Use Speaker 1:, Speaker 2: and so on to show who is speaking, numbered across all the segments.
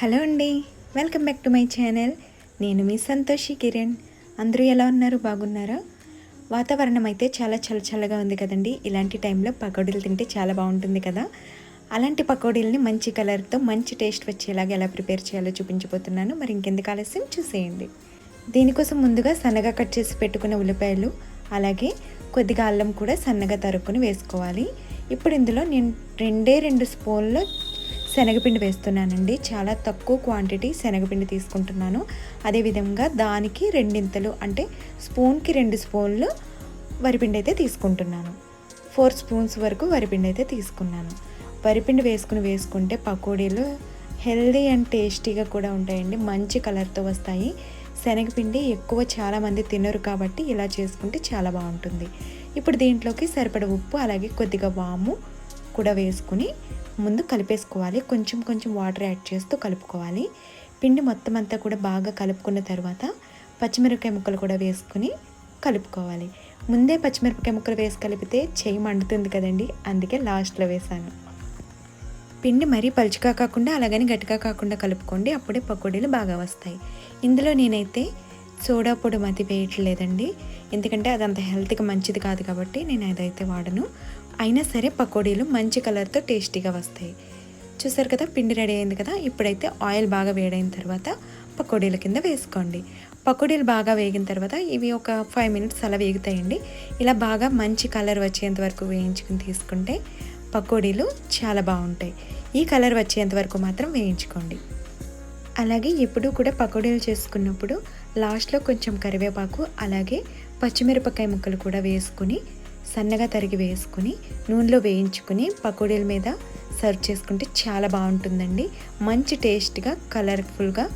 Speaker 1: Hello అండి welcome back to my channel. నేను మీ సంతోషి కిరణ్. అందరూ ఎలా ఉన్నారు? బాగున్నారా? వాతావరణం అయితే చాలా చల్ల చల్లగా ఉంది కదండి. ఇలాంటి టైంలో పకోడీలు తింటే చాలా బాగుంటుంది కదా. అలాంటి పకోడీలని మంచి కలర్తో మంచి టేస్ట్ వచ్చేలాగా ఎలా ప్రిపేర్ చేయాలో చూపించబోతున్నాను. మరి ఇంకెందుకు ఆలస్యం? చూసేయండి. దీనికోసం ముందుగా సన్నగా కట్ చేసి పెట్టుకున్న ఉల్లిపాయలు అలాగే కొద్దిగా అల్లం కూడా సన్నగా తరుక్కుని వేసుకోవాలి. ఇప్పుడు ఇందులో నేను రెండే రెండు స్పూన్లు శనగపిండి వేస్తున్నానండి. చాలా తక్కువ క్వాంటిటీ శనగపిండి తీసుకుంటున్నాను. అదేవిధంగా దానికి రెండింతలు అంటే స్పూన్కి రెండు స్పూన్లు వరిపిండి అయితే తీసుకుంటున్నాను. ఫోర్ స్పూన్స్ వరకు వరిపిండి అయితే తీసుకున్నాను. వరిపిండి వేసుకుని వేసుకుంటే పకోడీలు హెల్దీ అండ్ టేస్టీగా కూడా ఉంటాయండి. మంచి కలర్తో వస్తాయి. శనగపిండి ఎక్కువ చాలామంది తినరు కాబట్టి ఇలా చేసుకుంటే చాలా బాగుంటుంది. ఇప్పుడు దీంట్లోకి సరిపడ ఉప్పు అలాగే కొద్దిగా వాము కూడా వేసుకుని ముందు కలిపేసుకోవాలి. కొంచెం కొంచెం వాటర్ యాడ్ చేస్తూ కలుపుకోవాలి. పిండి మొత్తం అంతా కూడా బాగా కలుపుకున్న తర్వాత పచ్చిమిరపకాయ ముక్కలు కూడా వేసుకుని కలుపుకోవాలి. ముందే పచ్చిమిరపకాయ ముక్కలు వేసి కలిపితే చేయి మండుతుంది కదండి. అందుకే లాస్ట్లో వేసాను. పిండి మరీ పలుచగా కాకుండా అలాగని గట్టిగా కాకుండా కలుపుకోండి. అప్పుడే పకోడీలు బాగా వస్తాయి. ఇందులో నేనైతే సోడా పొడి మతి వేయట్లేదండి. ఎందుకంటే అది అంత హెల్త్కి మంచిది కాదు కాబట్టి నేను అదైతే వాడను. అయినా సరే పకోడీలు మంచి కలర్తో టేస్టీగా వస్తాయి. చూసారు కదా పిండి రెడీ అయింది కదా ఇప్పుడైతే ఆయిల్ బాగా వేడైన తర్వాత పకోడీల కింద వేసుకోండి. పకోడీలు బాగా వేగిన తర్వాత ఇవి ఒక ఫైవ్ మినిట్స్ అలా వేగుతాయండి. ఇలా బాగా మంచి కలర్ వచ్చేంత వరకు వేయించుకుని తీసుకుంటే పకోడీలు చాలా బాగుంటాయి. ఈ కలర్ వచ్చేంత వరకు మాత్రం వేయించుకోండి. అలాగే ఎప్పుడూ కూడా పకోడీలు చేసుకున్నప్పుడు లాస్ట్లో కొంచెం కరివేపాకు అలాగే పచ్చిమిరపకాయ ముక్కలు కూడా వేసుకుని సన్నగా తరిగి వేసుకుని నూనెలో వేయించుకుని పకోడీల మీద సర్వ్ చేసుకుంటే చాలా బాగుంటుందండి. మంచి టేస్ట్గా కలర్ఫుల్గా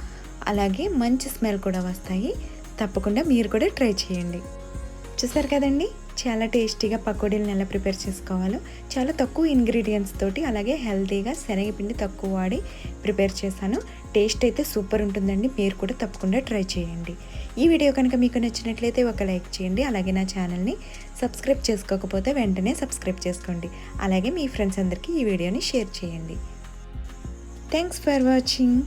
Speaker 1: అలాగే మంచి స్మెల్ కూడా వస్తాయి. తప్పకుండా మీరు కూడా ట్రై చేయండి. చూసారు కదండి? చాలా టేస్టీగా పకోడీలను ఎలా ప్రిపేర్ చేసుకోవాలో చాలా తక్కువ ఇంగ్రీడియంట్స్ తోటి అలాగే హెల్తీగా శనగపిండి తక్కువ వాడి ప్రిపేర్ చేశాను. టేస్ట్ అయితే సూపర్ ఉంటుందండి. మీరు కూడా తప్పకుండా ట్రై చేయండి. ఈ వీడియో కనుక మీకు నచ్చినట్లయితే ఒక లైక్ చేయండి. అలాగే నా ఛానల్ని సబ్స్క్రైబ్ చేసుకోకపోతే వెంటనే సబ్స్క్రైబ్ చేసుకోండి. అలాగే మీ ఫ్రెండ్స్ అందరికీ ఈ వీడియోని షేర్ చేయండి. Thanks for watching.